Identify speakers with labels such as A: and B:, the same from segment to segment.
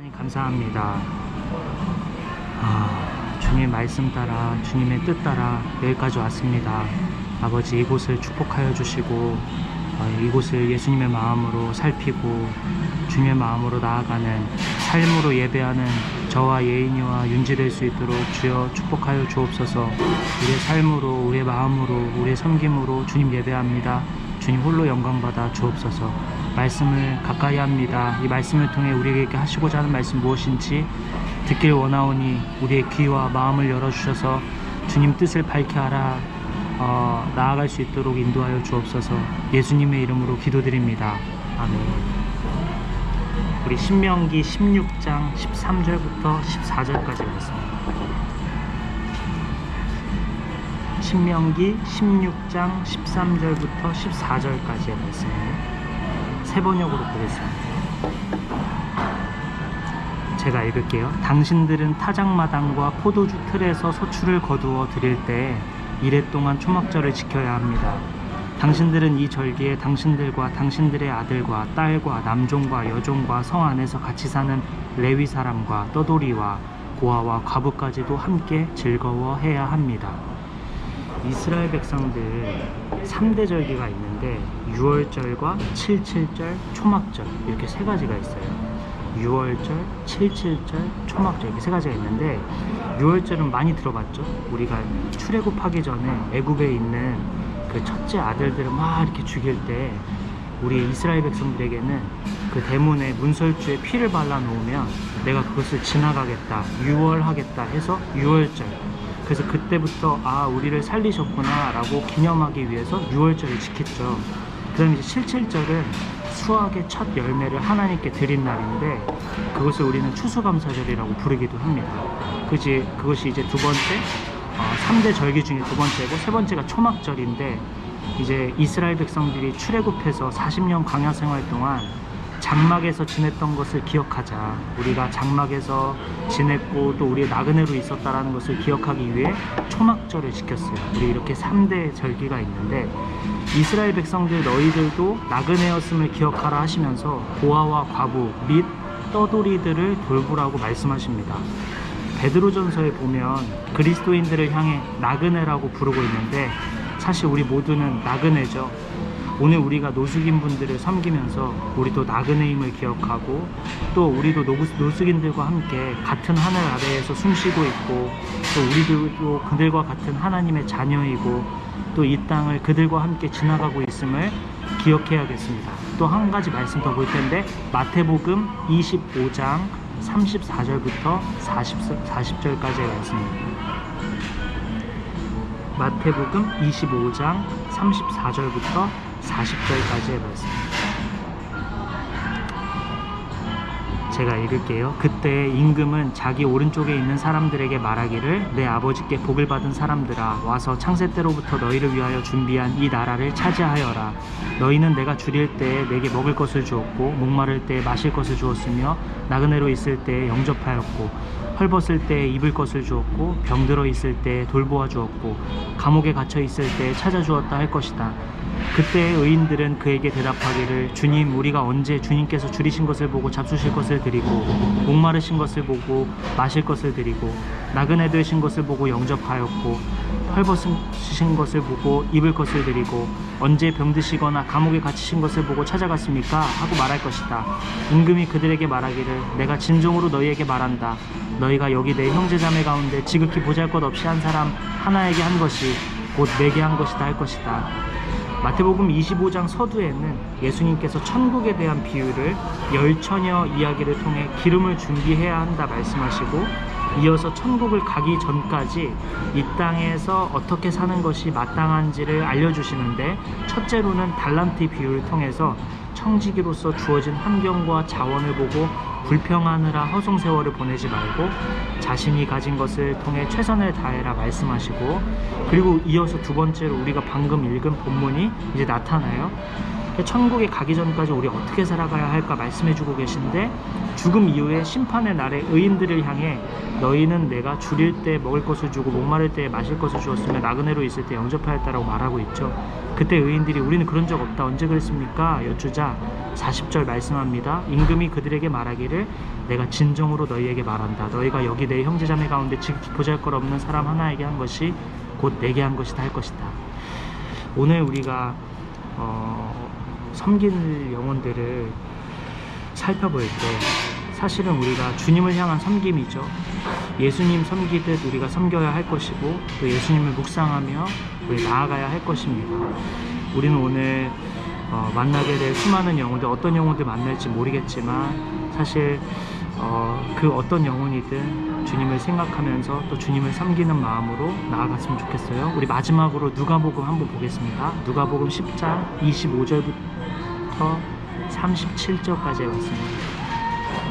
A: 하나님 감사합니다. 아, 주님 말씀 따라 주님의 뜻 따라 여기까지 왔습니다. 아버지 이곳을 축복하여 주시고 어, 이곳을 예수님의 마음으로 살피고 주님의 마음으로 나아가는 삶으로 예배하는 저와 예인이와 윤지될 수 있도록 주여 축복하여 주옵소서 우리의 삶으로 우리의 마음으로 우리의 섬김으로 주님 예배합니다. 주님 홀로 영광 받아 주옵소서. 말씀을 가까이 합니다. 이 말씀을 통해 우리에게 하시고자 하는 말씀 무엇인지 듣길 원하오니 우리의 귀와 마음을 열어 주셔서 주님 뜻을 밝게 하라 어, 나아갈 수 있도록 인도하여 주옵소서. 예수님의 이름으로 기도드립니다. 아멘. 우리 신명기 16장 13절부터 14절까지 말씀입니다. 신명기 16장 13절부터 14절까지의 말씀입니다. 세 번역으로 보겠습니다. 제가 읽을게요. 당신들은 타작마당과 포도주 틀에서 소출을 거두어 드릴 때 이래 동안 초막절을 지켜야 합니다. 당신들은 이 절기에 당신들과 당신들의 아들과 딸과 남종과 여종과 성 안에서 같이 사는 레위 사람과 떠돌이와 고아와 과부까지도 함께 즐거워해야 합니다. 이스라엘 백성들 3대 절기가 있는데 6월절과 77절, 초막절 이렇게 세 가지가 있어요. 6월절, 77절, 초막절 이렇게 세 가지가 있는데 6월절은 많이 들어봤죠. 우리가 출애굽하기 전에 애굽에 있는 그 첫째 아들들을 막 이렇게 죽일 때 우리 이스라엘 백성들에게는 그 대문에 문설주에 피를 발라 놓으면 내가 그것을 지나가겠다, 유월하겠다 해서 6월절 그래서 그때부터 아 우리를 살리셨구나라고 기념하기 위해서 6월절을 지켰죠. 그다음에 이제 77절은 수학의 첫 열매를 하나님께 드린 날인데 그것을 우리는 추수감사절이라고 부르기도 합니다. 그지 그것이 이제 두 번째 어, 3대 절기 중에 두 번째고 세 번째가 초막절인데 이제 이스라엘 백성들이 출애굽해서 40년 광야 생활 동안 장막에서 지냈던 것을 기억하자. 우리가 장막에서 지냈고 또 우리의 나그네로 있었다라는 것을 기억하기 위해 초막절을 지켰어요. 우리 이렇게 3대 절기가 있는데 이스라엘 백성들 너희들도 나그네였음을 기억하라 하시면서 고아와 과부 및 떠돌이들을 돌보라고 말씀하십니다. 베드로전서에 보면 그리스도인들을 향해 나그네라고 부르고 있는데 사실 우리 모두는 나그네죠. 오늘 우리가 노숙인 분들을 섬기면서 우리도 나그네 임을 기억하고 또 우리도 노- 노숙인들과 함께 같은 하늘 아래에서 숨쉬고 있고 또 우리들도 그들과 같은 하나님의 자녀이고 또 이 땅을 그들과 함께 지나가고 있음을 기억해야겠습니다. 또 한 가지 말씀 더 볼 텐데 마태복음 25장 34절부터 40, 40절까지의 말씀입니다. 마태복음 25장 34절부터 40절까지의 말씀. 제가 읽을게요. 그때 임금은 자기 오른쪽에 있는 사람들에게 말하기를 내 아버지께 복을 받은 사람들아 와서 창세 때로부터 너희를 위하여 준비한 이 나라를 차지하여라. 너희는 내가 줄일 때에 내게 먹을 것을 주었고 목마를 때에 마실 것을 주었으며 나그네로 있을 때에 영접하였고 헐벗을 때에 입을 것을 주었고 병들어 있을 때에 돌보아 주었고 감옥에 갇혀 있을 때에 찾아 주었다 할 것이다. 그때 의인들은 그에게 대답하기를 주님 우리가 언제 주님께서 줄이신 것을 보고 잡수실 것을 드리고 목마르신 것을 보고 마실 것을 드리고 나그네 되신 것을 보고 영접하였고 헐벗으신 것을 보고 입을 것을 드리고 언제 병드시거나 감옥에 갇히신 것을 보고 찾아갔습니까? 하고 말할 것이다. 임금이 그들에게 말하기를 내가 진정으로 너희에게 말한다 너희가 여기 내 형제자매 가운데 지극히 보잘것없이 한 사람 하나에게 한 것이 곧 내게 한 것이다 할 것이다. 마태복음 25장 서두에는 예수님께서 천국에 대한 비유를 열처녀 이야기를 통해 기름을 준비해야 한다 말씀하시고 이어서 천국을 가기 전까지 이 땅에서 어떻게 사는 것이 마땅한지를 알려주시는데 첫째로는 달란트 비유를 통해서 청지기로서 주어진 환경과 자원을 보고 불평하느라 허송 세월을 보내지 말고 자신이 가진 것을 통해 최선을 다해라 말씀하시고 그리고 이어서 두 번째로 우리가 방금 읽은 본문이 이제 나타나요. 그 천국에 가기 전까지 우리 어떻게 살아가야 할까 말씀해주고 계신데 죽음 이후에 심판의 날에 의인들을 향해 너희는 내가 줄일 때 먹을 것을 주고 목마를 때 마실 것을 주었으며 나그네로 있을 때 영접하였다라고 말하고 있죠. 그때 의인들이 우리는 그런 적 없다 언제 그랬습니까? 여쭈자 40절 말씀합니다. 임금이 그들에게 말하기를 내가 진정으로 너희에게 말한다. 너희가 여기 내 형제자매 가운데 지극히 보잘것없는 사람 하나에게 한 것이 곧 내게 한 것이다 할 것이다. 오늘 우리가 어, 섬길 영혼들을 살펴볼 때 사실은 우리가 주님을 향한 섬김이죠. 예수님 섬기듯 우리가 섬겨야 할 것이고 또 예수님을 묵상하며 우리 나아가야 할 것입니다. 우리는 오늘 어, 만나게 될 수많은 영혼들 어떤 영혼들 만날지 모르겠지만 사실 어, 그 어떤 영혼이든 주님을 생각하면서 또 주님을 섬기는 마음으로 나아갔으면 좋겠어요. 우리 마지막으로 누가복음 한번 보겠습니다. 누가복음 10장 25절부터 37절까지의 말씀입니다.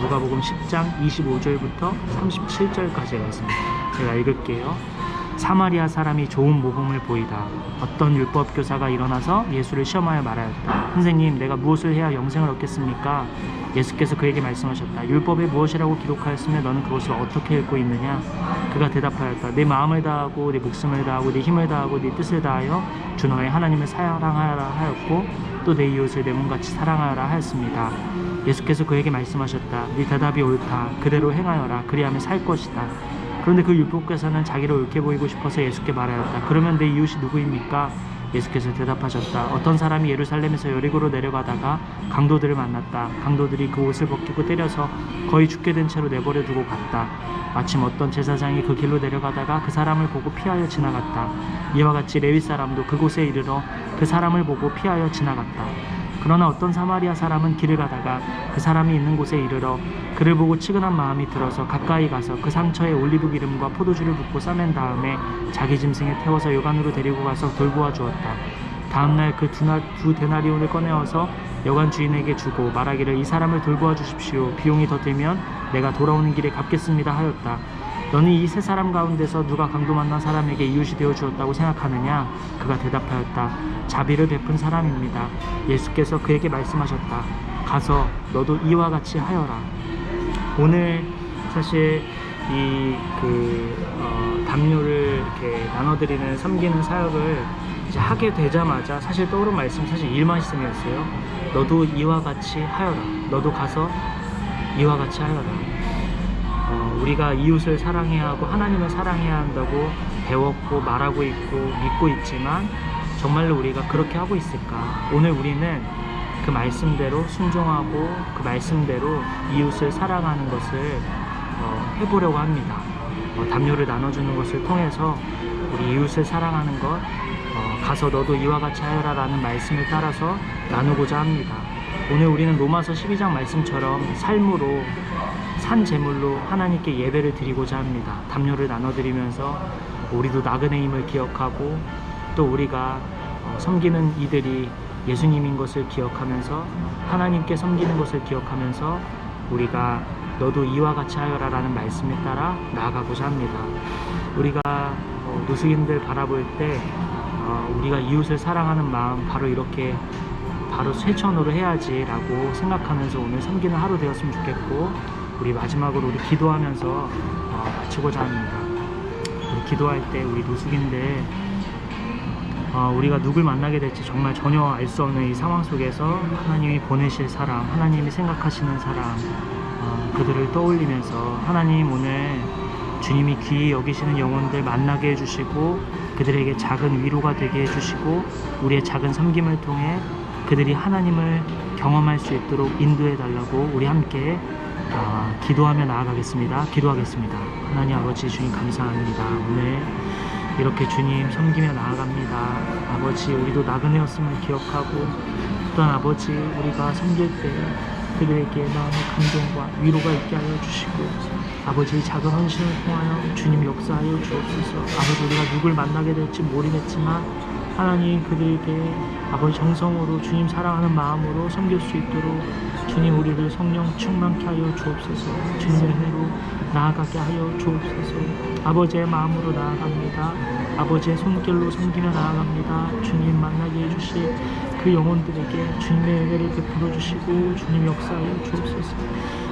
A: 누가복음 10장 25절부터 37절까지의 말씀입니다. 제가 읽을게요. 사마리아 사람이 좋은 모범을 보이다. 어떤 율법 교사가 일어나서 예수를 시험하여 말하였다. 선생님, 내가 무엇을 해야 영생을 얻겠습니까? 예수께서 그에게 말씀하셨다. 율법에 무엇이라고 기록하였으며 너는 그것을 어떻게 읽고 있느냐? 그가 대답하였다. 내 마음을 다하고 내 목숨을 다하고 내 힘을 다하고 내 뜻을 다하여 주 너의 하나님을 사랑하여라 하였고 또 내 이웃을 내 몸같이 사랑하여라 하였습니다. 예수께서 그에게 말씀하셨다. 네 대답이 옳다. 그대로 행하여라. 그리하면 살 것이다. 그런데 그 율법교사는 자기를 옳게 보이고 싶어서 예수께 말하였다. 그러면 내 이웃이 누구입니까? 예수께서 대답하셨다. 어떤 사람이 예루살렘에서 여리고로 내려가다가 강도들을 만났다. 강도들이 그 옷을 벗기고 때려서 거의 죽게 된 채로 내버려 두고 갔다. 마침 어떤 제사장이 그 길로 내려가다가 그 사람을 보고 피하여 지나갔다. 이와 같이 레위 사람도 그곳에 이르러 그 사람을 보고 피하여 지나갔다. 그러나 어떤 사마리아 사람은 길을 가다가 그 사람이 있는 곳에 이르러 그를 보고 치근한 마음이 들어서 가까이 가서 그 상처에 올리브 기름과 포도주를 붓고 싸맨 다음에 자기 짐승에 태워서 여관으로 데리고 가서 돌보아 주었다. 다음날 그 두 데나리온을 꺼내어서 여관 주인에게 주고 말하기를 이 사람을 돌보아 주십시오. 비용이 더 들면 내가 돌아오는 길에 갚겠습니다 하였다. 너는 이 세 사람 가운데서 누가 강도 만난 사람에게 이웃이 되어 주었다고 생각하느냐? 그가 대답하였다. 자비를 베푼 사람입니다. 예수께서 그에게 말씀하셨다. 가서 너도 이와 같이 하여라. 오늘 사실 이그 어, 담요를 이렇게 나눠드리는 섬기는 사역을 이제 하게 되자마자 사실 떠오른 말씀 사실 일 말씀이었어요. 너도 이와 같이 하여라. 너도 가서 이와 같이 하여라. 어, 우리가 이웃을 사랑해야 하고 하나님을 사랑해야 한다고 배웠고 말하고 있고 믿고 있지만 정말로 우리가 그렇게 하고 있을까? 오늘 우리는 그 말씀대로 순종하고 그 말씀대로 이웃을 사랑하는 것을 어, 해보려고 합니다. 어, 담요를 나눠주는 것을 통해서 우리 이웃을 사랑하는 것 어, 가서 너도 이와 같이 하여라 라는 말씀을 따라서 나누고자 합니다. 오늘 우리는 로마서 12장 말씀처럼 삶으로 산 제물로 하나님께 예배를 드리고자 합니다. 담요를 나눠드리면서 우리도 나그네임을 기억하고 또 우리가 어, 섬기는 이들이 예수님인 것을 기억하면서 하나님께 섬기는 것을 기억하면서 우리가 너도 이와 같이 하여라라는 말씀에 따라 나아가고자 합니다. 우리가 어, 무슬림들 바라볼 때 어, 우리가 이웃을 사랑하는 마음 바로 이렇게 바로 쇠천으로 해야지라고 생각하면서 오늘 섬기는 하루 되었으면 좋겠고 우리 마지막으로 우리 기도하면서 어, 마치고자 합니다. 우리 기도할 때 우리 노숙인들 어, 우리가 누굴 만나게 될지 정말 전혀 알 수 없는 이 상황 속에서 하나님이 보내실 사람, 하나님이 생각하시는 사람, 어, 그들을 떠올리면서 하나님 오늘 주님이 귀히 여기시는 영혼들 만나게 해주시고 그들에게 작은 위로가 되게 해주시고 우리의 작은 섬김을 통해 그들이 하나님을 경험할 수 있도록 인도해 달라고 우리 함께 어, 기도하며 나아가겠습니다. 기도하겠습니다. 하나님 아버지 주님 감사합니다. 오늘 이렇게 주님 섬기며 나아갑니다. 아버지 우리도 나그네였음을 기억하고 또한 아버지 우리가 섬길 때 그들에게 마음의 감동과 위로가 있게 하여 주시고 아버지 작은 헌신을 통하여 주님 역사하여 주옵소서 아버지 우리가 누굴 만나게 될지 모르겠지만 하나님 그들에게 아버지 정성으로 주님 사랑하는 마음으로 섬길 수 있도록 주님 우리를 성령 충만케 하여 주옵소서 주님의 은혜로 나아가게 하여 주옵소서 아버지의 마음으로 나아갑니다 아버지의 손길로 섬기며 나아갑니다 주님 만나게 해주시 그 영혼들에게 주님의 은혜를 베풀어 주시고 주님 역사하여 주옵소서.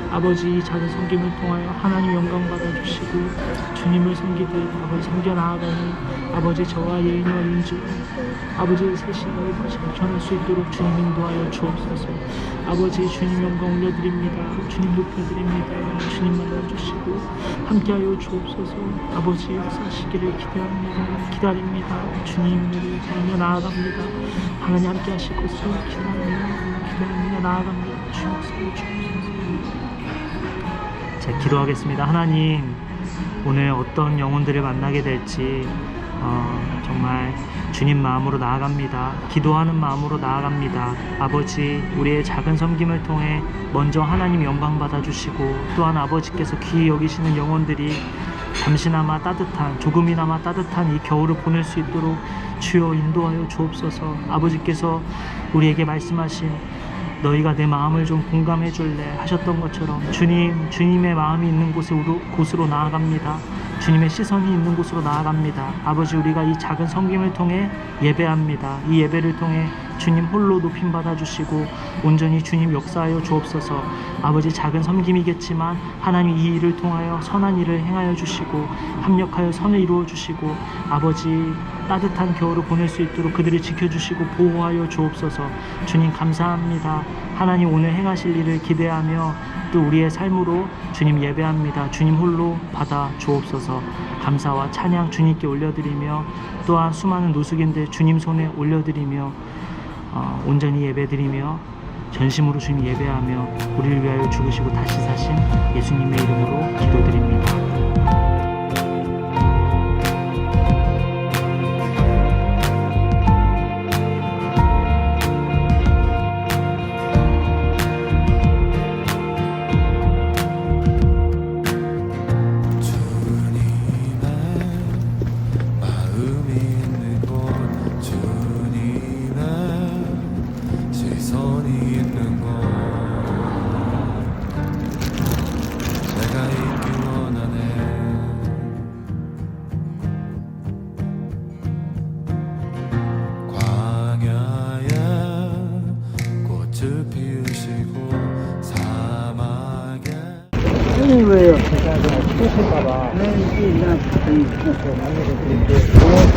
A: 아버지 이 작은 섬김을 통하여 하나님 영광 받아 주시고 주님을 섬기듯 아버지 섬겨 나아가니 아버지 저와 예인과 윤주 아버지의 너희 잘 전할 수 있도록 주님 인도하여 주옵소서. 아버지 주님 영광 올려드립니다. 주님 높여드립니다. 주님 만나주시고 함께하여 주옵소서. 아버지 역사하시기를 기대합니다. 기다립니다. 주님을 바라며 나아갑니다. 하나님 함께 하실 것을 기다립니다. 기다리며 나아갑니다. 주 역사해 주옵소서. 자, 기도하겠습니다. 하나님, 오늘 어떤 영혼들을 만나게 될지 어, 정말 주님 마음으로 나아갑니다. 기도하는 마음으로 나아갑니다. 아버지, 우리의 작은 섬김을 통해 먼저 하나님 영광 받아주시고 또한 아버지께서 귀히 여기시는 영혼들이 잠시나마 따뜻한 조금이나마 따뜻한 이 겨울을 보낼 수 있도록 주여 인도하여 주옵소서. 아버지께서 우리에게 말씀하신 너희가 내 마음을 좀 공감해 줄래 하셨던 것처럼 주님 주님의 마음이 있는 곳에 곳으로 나아갑니다. 주님의 시선이 있는 곳으로 나아갑니다. 아버지 우리가 이 작은 섬김을 통해 예배합니다. 이 예배를 통해 주님 홀로 높임 받아 주시고 온전히 주님 역사하여 주옵소서. 아버지 작은 섬김이겠지만 하나님 이 일을 통하여 선한 일을 행하여 주시고 합력하여 선을 이루어 주시고 아버지 따뜻한 겨울을 보낼 수 있도록 그들을 지켜주시고 보호하여 주옵소서. 주님 감사합니다. 하나님 오늘 행하실 일을 기대하며 또 우리의 삶으로 주님 예배합니다. 주님 홀로 받아 주옵소서. 감사와 찬양 주님께 올려드리며 또한 수많은 노숙인들 주님 손에 올려드리며 어, 온전히 예배드리며 전심으로 주님 예배하며 우리를 위하여 죽으시고 다시 사신 예수님의 이름으로 기도드립니다.
B: 주님의 마음이 있는 곳주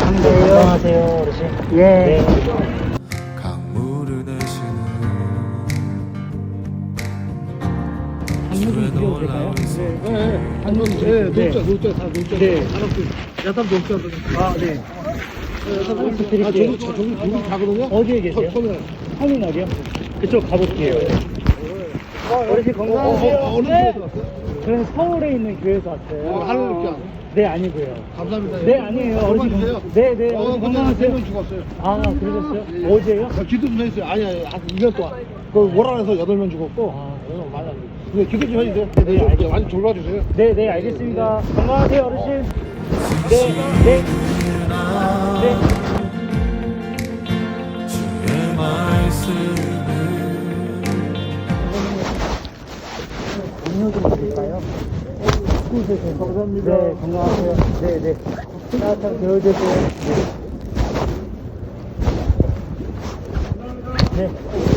A: 안녕하세요, 어르신.
C: 예.
B: 강물을 내시는
A: 될까요?
B: 놀라운
C: 한번 예, 녹자, 녹자, 다 녹자.
A: 네.
C: 야탑 녹자.
A: 아, 네.
C: 아. 저기, 저기, 저기 가거든요?
A: 어디에 계세요?
C: 터미널.
A: 터미널이요? 그쪽 가볼게요. 어르신 건강하세요?
C: 어,
A: 네. 저는 서울에 있는 교회에서 왔어요.
C: 어, 하늘극장.
A: 네, 아니고요.
C: 감사합니다.
A: 네, 아니에요. 어르신
C: 건강하세요?
A: 건- 네, 네.
C: 어,
A: 어르신
C: 근데
A: 건강하세요?
C: 죽었어요.
A: 아, 그러셨어요?
C: 예.
A: 어제요?
C: 저 기도 좀 해주세요. 아니, 아니, 한 2년 동안. 그, 월안에서 8명 죽었고.
A: 아,
C: 안 돼요. 근데 기도 좀 해주세요.
A: 네,
C: 좀
A: 알겠습니다.
C: 많이 돌봐주세요.
A: 네, 네, 알겠습니다. 건강하세요, 어르신. 네, 네. 네.
B: 주의 말씀을
A: 음료 좀 드릴까 요? 감사합니다. 네, 건강하세요. 네, 네. 따뜻한 겨울 되세요. 네. 네.